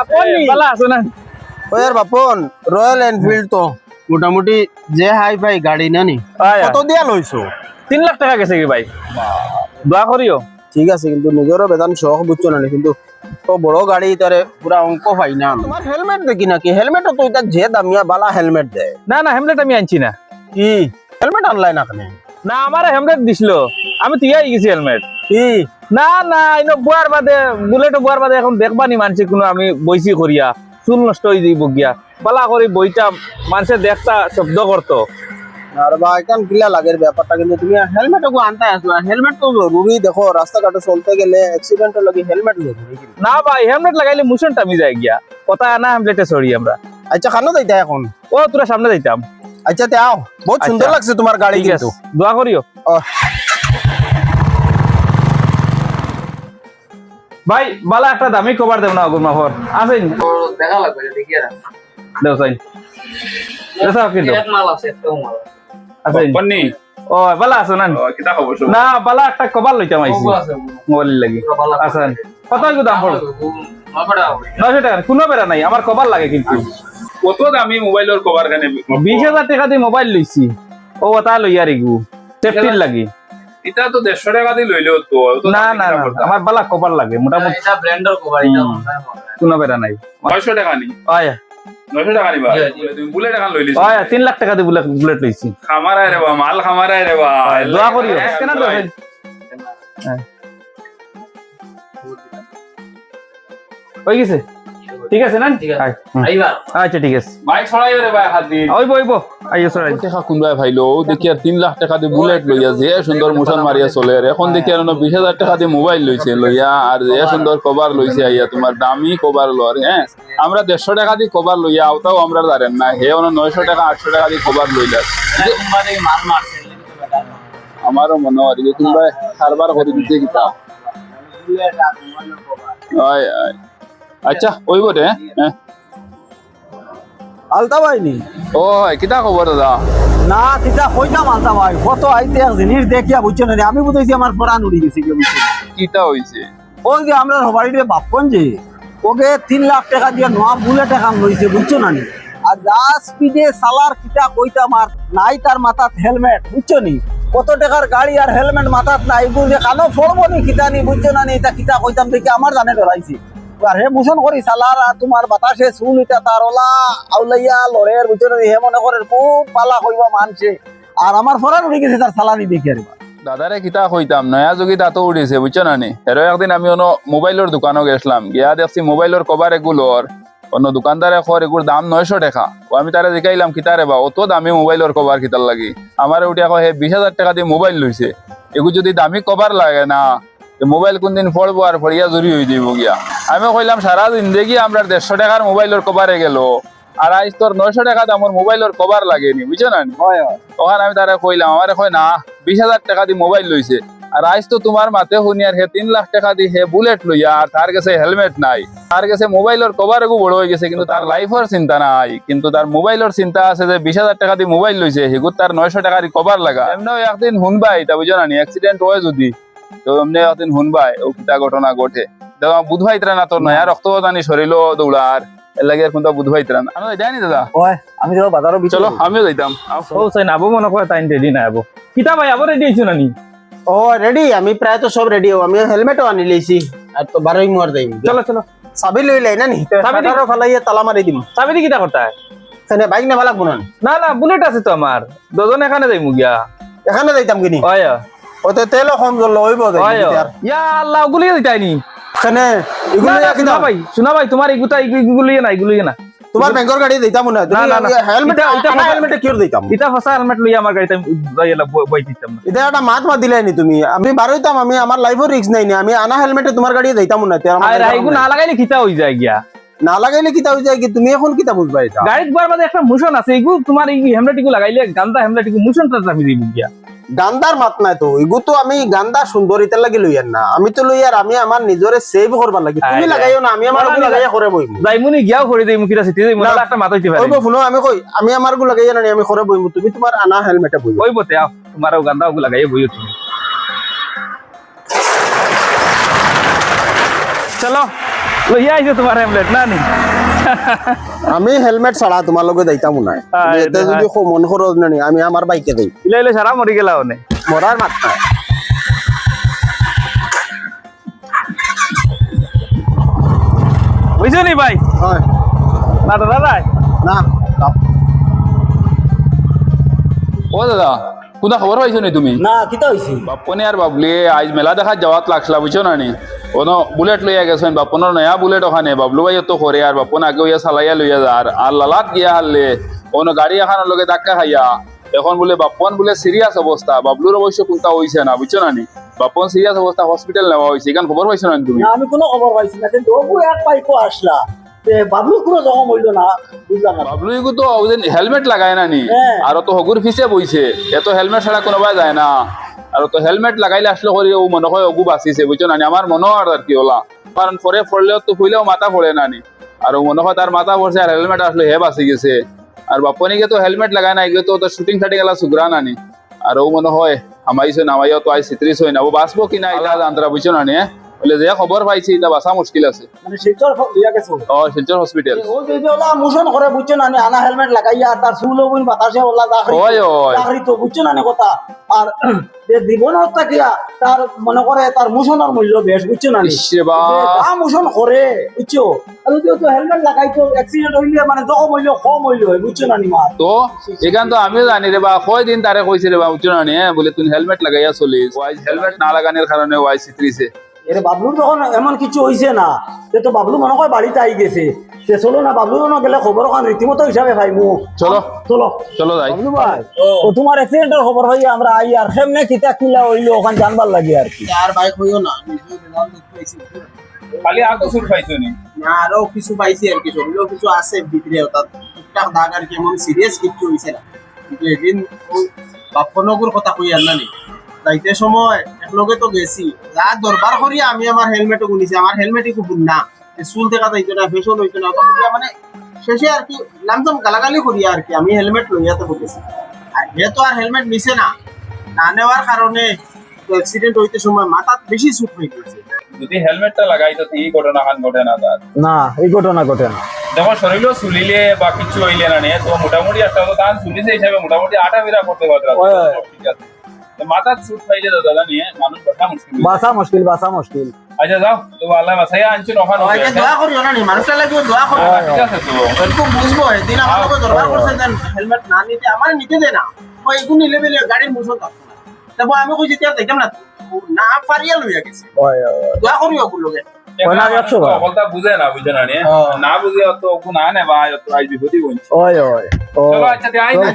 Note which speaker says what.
Speaker 1: আপনি
Speaker 2: ভালো আছো না?
Speaker 1: ওয়ার বাপন রয়্যাল এনফিল্ড তো। মোটামুটি যে হাই ফাই গাড়ি না নি? কত দিয়া লইছো
Speaker 2: তিন লাখ টাকা গেছে কি ভাই? দোয়া করিও
Speaker 1: ঠিক আছে কিন্তু নিজেরও বেতন শখ বুঝছ না কিন্তু তো বড় গাড়ি তারে পুরা অঙ্ক পাই না। তোমার হেলমেট দেখি নাকি হেলমেটও তো এটা যে দামিয়া বালা হেলমেট দেয়
Speaker 2: না না হেমলেট আমি আনছি না।
Speaker 1: কি? হেলমেট আনলাই না কেন?
Speaker 2: না আমার হেমলেট দিছিল। আমি তিয়াই গেছি হেলমেট।
Speaker 1: কি?
Speaker 2: না না ইনো বুয়ার বাদে বুলেট বুয়ার বাদে এখন দেখবা নি মানছে কোনো আমি বইছি করিয়া চুল নষ্ট হয়ে যাইব গিয়া। বালা করি বইটা মানুষে দেখতা শব্দ করতো
Speaker 1: আর বা এখন কিলা লাগের ব্যাপারটা কিন্তু তুমি হেলমেট গো আনতে আসলা হেলমেট তো জরুরি দেখো রাস্তাঘাটে চলতে গেলে অ্যাক্সিডেন্ট লাগে হেলমেট জরুরি
Speaker 2: না ভাই হেলমেট লাগাইলে মুশন টামি যায় গিয়া। কথা না হেমলেটে সরি আমরা।
Speaker 1: আচ্ছা খানো যাইতা এখন?
Speaker 2: ও তোরা সামনে যাইতাম।
Speaker 1: আচ্ছা তে আও। বহুত সুন্দর
Speaker 2: আচ্ছা।
Speaker 1: লাগছে তোমার গাড়ি কিন্তু।
Speaker 2: দোয়া করিও
Speaker 1: ও।
Speaker 2: ভাই বালা একটা দামি কভার দেব না গুরমা মাফর। আসেন।
Speaker 3: দেখা লাগবে দেখিয়ে
Speaker 2: দেও সাইন। দেসা কিন্তু
Speaker 3: এক মাল আছে একটাও মাল।
Speaker 2: আসেন।
Speaker 4: বন্নি
Speaker 2: ও বালা আছো না
Speaker 4: কিতা খবর সব?
Speaker 2: না বালা একটা কভার লইতাম আইছি। মোবাইল লাগি। আছেন কত কি দাম পড়ো? নয়শো টাকা কোনো বেড়া নাই। আমার কভার লাগে কিন্তু।
Speaker 4: কত দামি মোবাইলের কভার
Speaker 2: বিশ হাজার টাকা দিয়ে মোবাইল লইছি। ও ওটা লইয়া রিগু। সেফটির লাগি।
Speaker 4: এটা তো দেড়শো টাকা দিয়ে লইলেও তো
Speaker 2: না না না, আমার বালা কভার লাগে মোটামুটি
Speaker 3: ব্লেন্ডার কভার হয়
Speaker 2: কোনো বেড়া নাই।
Speaker 4: নয়শো টাকা নি?
Speaker 2: আয়া
Speaker 4: নয়শো টাকা নিবা বুলেট এখন লইলিস
Speaker 2: আয়া তিন লাখ টাকা দিয়ে বুলেট বুলেট লইছি।
Speaker 4: খামারায় রে বা মাল খামারায় রে বা।
Speaker 2: দোয়া করিও।
Speaker 4: হ্যাঁ,
Speaker 2: কেন হয়ে গেছে? ঠিক আছে না
Speaker 3: ঠিক আছে। আইবা।
Speaker 2: আচ্ছা ঠিক আছে।
Speaker 4: বাইক ছড়াইও রে ভাই হাত দিন।
Speaker 2: ওইব ওইব আইও সরাই
Speaker 5: টাকা কোনবাই ভাইলো? দেখি আর তিন লাখ টাকা দিয়ে বুলেট লইয়া যে সুন্দর মোশন মারিয়া চলে আর এখন দেখি আর বিশ হাজার টাকা দিয়ে মোবাইল লইছে লইয়া আর যে সুন্দর কভার লইছে আইয়া তোমার দামি কভার লর হ্যাঁ? আমরা দেড়শো টাকা দিয়ে কভার লইয়া আওতাও আমরা জানেন না। হে অন নয়শো টাকা আটশো টাকা দিয়ে কভার লইলা।
Speaker 3: মাল মারছে
Speaker 5: আমারও মনে হয় যে কোনবাই কারবার করে দিতে কিতা হয় হয় আচ্ছা ওইব রে হ্যাঁ।
Speaker 1: আলতা ভাইনি
Speaker 5: ও কিতা খবর দাদা?
Speaker 1: না তিতা কইতাম আলতা ভাই কত আইতে এক জিনিস দেখিয়া বুঝছ না আমি বুঝাইছি আমার পড়া নুড়ি গেছে কি বুঝছ
Speaker 5: কিতা হইছে
Speaker 1: ওই যে আমরা সবারই বাপন যে ওকে তিন লাখ টাকা দিয়ে নোয়া বুলেট এখন লইছে বুঝছ না নি আর যা স্পিডে সালার কিতা কইতাম আর নাই তার মাথাত হেলমেট বুঝছ নি? কত টাকার গাড়ি আর হেলমেট মাথাত নাই বুঝে কানো ফড়বো নি কিতা নি বুঝছ না নি এটা কিতা কইতাম দেখি আমার জানে ডরাইছি হে করি সালার তোমার বাতাসে আউলাইয়া লড়ের নি? হে মনে করে খুব পালা মানছে। আর আমার ফরান উড়ে গেছে তার সালানি দেখি আর
Speaker 5: দাদারে কিতা নয়া বুঝছ না নি? এর একদিন আমি অন্য মোবাইলের দোকানও গেছিলাম, গিয়া দেখছি মোবাইলের কভার এগুলোর অন্য দোকানদারে খর এগুলোর দাম নয়শো টাকা ও আমি তারে দেখাইলাম কিতা রে বা, অত দামি মোবাইলের কভার কিতার লাগি। আমার উঠে হে বিশ হাজার টাকা দিয়ে মোবাইল লইছে এগুলো যদি দামি কভার লাগে না মোবাইল কোনদিন ফড়বো আর ফড়িয়া জুরি হয়ে যাইব গিয়া। আমি কইলাম সারা জিন্দগি আমরা দেড়শো টাকার মোবাইলের কভারে গেল। আর আজ তোর নয়শো টাকা দামের মোবাইলের কভার লাগেনি বুঝছ না নি? ওখানে আমি তারা কইলাম আমার কই না বিশ হাজার টাকা দিয়ে মোবাইল লইছে। আর আজ তো তোমার মাতে শুনি আর হে তিন লাখ টাকা দিয়ে হে বুলেট লইয়া আর তার কাছে হেলমেট নাই। তার কাছে মোবাইলের কভার এগু বড় হয়ে গেছে কিন্তু তার লাইফের চিন্তা নাই। কিন্তু তার মোবাইলের চিন্তা আছে যে বিশ হাজার টাকা দিয়ে মোবাইল লইছে সেগুলো তার নয়শো টাকার কভার লাগা। এমনিও একদিন শুনবাই তা বুঝো না অ্যাক্সিডেন্ট হয় যদি। তো এমনি একদিন শুনবাই ও কিতা ঘটনা ঘটে? তো বুধবাই তারা না তোর নয়া রক্ত জানি শরীর দৌড়ার এর লাগে আর কোনটা বুধবাই তারা না আমি যাইনি দাদা?
Speaker 1: আমি তো বাজারও
Speaker 5: চলো আমিও যাইতাম।
Speaker 2: ও সাইন আবো মনে করে তাই রেডি না আবো। কিতা ভাই আবো রেডি হইছো নানি?
Speaker 1: ও রেডি আমি প্রায় তো সব রেডি আমি হেলমেটও আনি লেছি। আর তো বারোই মার দেই
Speaker 2: চলো চলো।
Speaker 1: চাবি লৈ লাই না নি?
Speaker 2: চাবি
Speaker 1: তালা মারি দিম।
Speaker 2: চাবি দি কিতা করতা
Speaker 1: সেনে বাইক নেবা লাগবো না?
Speaker 2: না না বুলেট আছে তো আমার দুজন এখানে যাই মুগিয়া
Speaker 1: এখানে যাইতাম কিনি।
Speaker 2: হয়
Speaker 1: ওতে তেলও কম জল হইব
Speaker 2: হয় ইয়া আল্লাহ গুলিয়ে দিতাই নি?
Speaker 1: সেনে
Speaker 2: না,
Speaker 1: এগুলো
Speaker 2: না, ভাই শোনা ভাই তোমার এগুতা এগুলিয়ে না এগুলিয়ে না?
Speaker 1: তোমার ব্যাংকের গাড়ি দিতাম না
Speaker 2: না।
Speaker 1: হেলমেট
Speaker 2: এটা- এটা
Speaker 1: হেলমেটে কিউর দিতাম?
Speaker 2: ইটা ফসা হেলমেট লইয়া আমার গাড়িতে যাইলা বই দিতাম। না
Speaker 1: এটা একটা মাত মাত দিলাই নি তুমি। আমি বারোইতাম আমি আমার লাইফও রিস্ক নাই নি। আমি আনা হেলমেটে তোমার গাড়ি দিতাম না তে আমার
Speaker 2: আর এগু না লাগাইলে কিতা হই যায় গিয়া।
Speaker 1: না লাগাইলে কি তাও যায় কি? তুমি এখন কিতা বুঝবা এটা
Speaker 2: গাড়িত গোয়ার বাদে একটা মোশন আছে। এগু তোমার এই হেলমেট লাগাইলে গান্দা হেলমেট ইগু মোশনটা আমি দিব গিয়া।
Speaker 1: গান্দার মাত নাই তো এগু তো আমি গান্দা সুন্দরিতার লাগি লইয়ার না। আমি তো লইয়ার আমি আমার নিজরে সেভ করবার লাগি। তুমি লাগাইও না আমি আমার লাগাইয়া করে বইম
Speaker 2: যাইমুনি গিয়াও করে দেই মুকিটা সিটি দেই। মোলা একটা মাথা হইতে পারে
Speaker 1: ওইব আমি কই আমি আমার গু লাগাইয়া না আমি করে বইম তুমি তোমার আনা হেলমেটে বইব
Speaker 2: ওই বতে আও তোমারও গান্দা ওগু লাগাই বইও তুমি চলো লইয়া আইছে তোমার হেমলেট না নি?
Speaker 6: আমি হেলমেট ছাড়া তোমার লগে যাইতাম নাই। এতে যদি মন খরচ নানি আমি আমার বাইকে যাই।
Speaker 2: ইলে ইলে সারা মরি গেলা ওনে
Speaker 6: মরার মাত্রা
Speaker 2: বুঝছ নি ভাই?
Speaker 6: হয়।
Speaker 2: না দাদা ভাই
Speaker 6: না
Speaker 5: ও দাদা কোনা খবর পাইছো নি তুমি?
Speaker 1: না কিতা হইছে
Speaker 5: বাপনে আর বাবলি আজ মেলা দেখা যাওয়াত লাগছিলা বুঝছ না নি? কোনো বুলেট লইয়া গেছেন বাপনের নয়া বুলেট ওখানে বাবলু ভাই তো করে আর বাপন আগে হইয়া চালাইয়া লইয়া যা আর আর লালাত গিয়া হারলে কোনো গাড়ি এখানোর লগে ধাক্কা খাইয়া এখন বলে বাপন বলে সিরিয়াস অবস্থা বাবলুর অবশ্য কোনটা হইছে না বুঝছ না নি বাপন সিরিয়াস অবস্থা হসপিটাল নেওয়া হয়েছে এখান খবর পাইছো না তুমি
Speaker 1: আমি কোনো খবর পাইছি না কিন্তু ওগু এক পাইকো আসলা। বাবলু কোনো জখম হইল না বুঝলাম
Speaker 5: বাবলু তো হেলমেট লাগায় না নি?
Speaker 1: হ্যাঁ।
Speaker 5: আর তো হগুর ফিসে বইছে। এত হেলমেট ছাড়া কোনোবা যায় না। আর তো হেলমেট লাগাইলে আসলে করি ও মনে হয় অগু বাঁচিছে বুঝছ নানি? আমার মনে হয় আর কি ওলা কারণ পরে পড়লেও তো হইলেও মাথা পড়ে নানি। আর মনে হয় তার মাথা পড়ছে আর হেলমেট আসলে হে বাঁচি গেছে। আর বাপনিকে তো হেলমেট লাগায় না এগুলো তো ওদের শুটিং শাটিং এলা সুগ্রা নানি। আর ও মনে হয় আমাইছে নামাইও তো আই সিত্রিশ হয় না। ও বাঁচবো কিনা এটা জানতারা বুঝছ না নি বলে যে খবর পাইছি এটা বাঁচা মুশকিল আছে।
Speaker 1: মানে শিলচর লিয়া গেছো
Speaker 5: ও। শিলচর হসপিটাল
Speaker 1: ও যদি ওলা মোশন করে বুঝছ না নি, আনা হেলমেট লাগাইয়া আর তার চুল বাতাসে ওলা
Speaker 5: ওই ওই
Speaker 1: চাকরি তো বুঝছ না নি কথা? আর যে তার মনে করে তার মোশনের মূল্য বেশ বুঝছ না মোশন করে বুঝছ আর যদি তো হেলমেট লাগাইতো অ্যাক্সিডেন্ট হইলে মানে জখম হইলে কম হইলে হয় বুঝছ না মা
Speaker 5: তো এখান তো আমিও জানি রে বা কয় দিন তারে কইছে রে বা উচ্চ না বলে তুই হেলমেট লাগাইয়া চলিস ওয়াইজ হেলমেট না লাগানোর কারণে ওয়াই সিত্রিছে
Speaker 1: এর বাবলুর যখন এমন কিছু হইছে না। সে তো বাবলু মনে হয় বাড়িতে আই গেছে। সে চলো না বাবলু না গেলে খবর খান রীতিমতো হিসাবে ভাই মু।
Speaker 5: চলো।
Speaker 1: চলো।
Speaker 5: চলো যাই।
Speaker 1: বাবলু ভাই ও। তোমার অ্যাক্সিডেন্টের খবর ভাই আমরা আই আর সেমনে কিতা কিলা হইল ওখান জানবার লাগে আর কি।
Speaker 6: আর বাইক কইও না।
Speaker 5: খালি আগে সুট পাইছো নি?
Speaker 6: না আরও কিছু পাইছি আর কি শরীরও কিছু আছে ভিতরে তার টুকটাক দাগ আর কি এমন সিরিয়াস কিছু হইছে না। কিন্তু এদিন বাপ্পনগর কথা কই আর না নি যাইতে সময় একলগে তো গেছি। যা দরবার করি আমি আমার হেলমেটও গুনিছি আমার হেলমেটই খুব না। চুল দেখা যাইতো না ফেশন হইতো না। মানে শেষে আর কি লামসাম গালাগালি করি আর কি আমি হেলমেট লইয়াতে বলেছি আর হে তো আর হেলমেট নিছে না না নেওয়ার কারণে অ্যাক্সিডেন্ট হইতে সময় মাথা বেশি সুট হয়ে গেছে।
Speaker 5: যদি হেলমেটটা লাগাই তো এই ঘটনা খান ঘটে না তার।
Speaker 1: না এই ঘটনা ঘটে না।
Speaker 5: যখন শরীরও চুলিলে বা কিছু হইলে না নিয়ে তো মোটামুটি একটা তো তার চুলিছে হিসাবে মোটামুটি আটা বিরা করতে
Speaker 1: ওই।
Speaker 5: ঠিক আছে। সুট পাইলে তো দাদা নিয়ে মানুষ কথা মুশকিল।
Speaker 1: বাসা মুশকিল বাসা মুশকিল।
Speaker 5: আচ্ছা যাও তো আল্লাহ বাসাইয়া আনছো ওখানে
Speaker 6: হয়তো দোয়া করিও না নি? মানুষটা লাগিও দোয়া করো
Speaker 5: ঠিক আছে তো।
Speaker 6: এরকম বুঝব এদিন আমার লোক দরকার করছে দেন হেলমেট না নিতে আমার নিতে দে না ও এগুলো নিলে বেলে গাড়ির মুসল থাকতো না তারপর আমি কইছি তিয়ার দেখলাম না না পারিয়া লইয়া গেছে
Speaker 1: ওই, ওই, ওই।
Speaker 6: দোয়া করিও ওগুলো লোকে
Speaker 1: ওই না।
Speaker 5: সকলটা বুঝে না বুঝে না নিয়ে
Speaker 6: হ্যাঁ।
Speaker 5: না বুঝে তো ওকে না নে বা তো আজ বিপদই বলছি
Speaker 1: ওই ওই
Speaker 5: চলো আচ্ছা তে আই না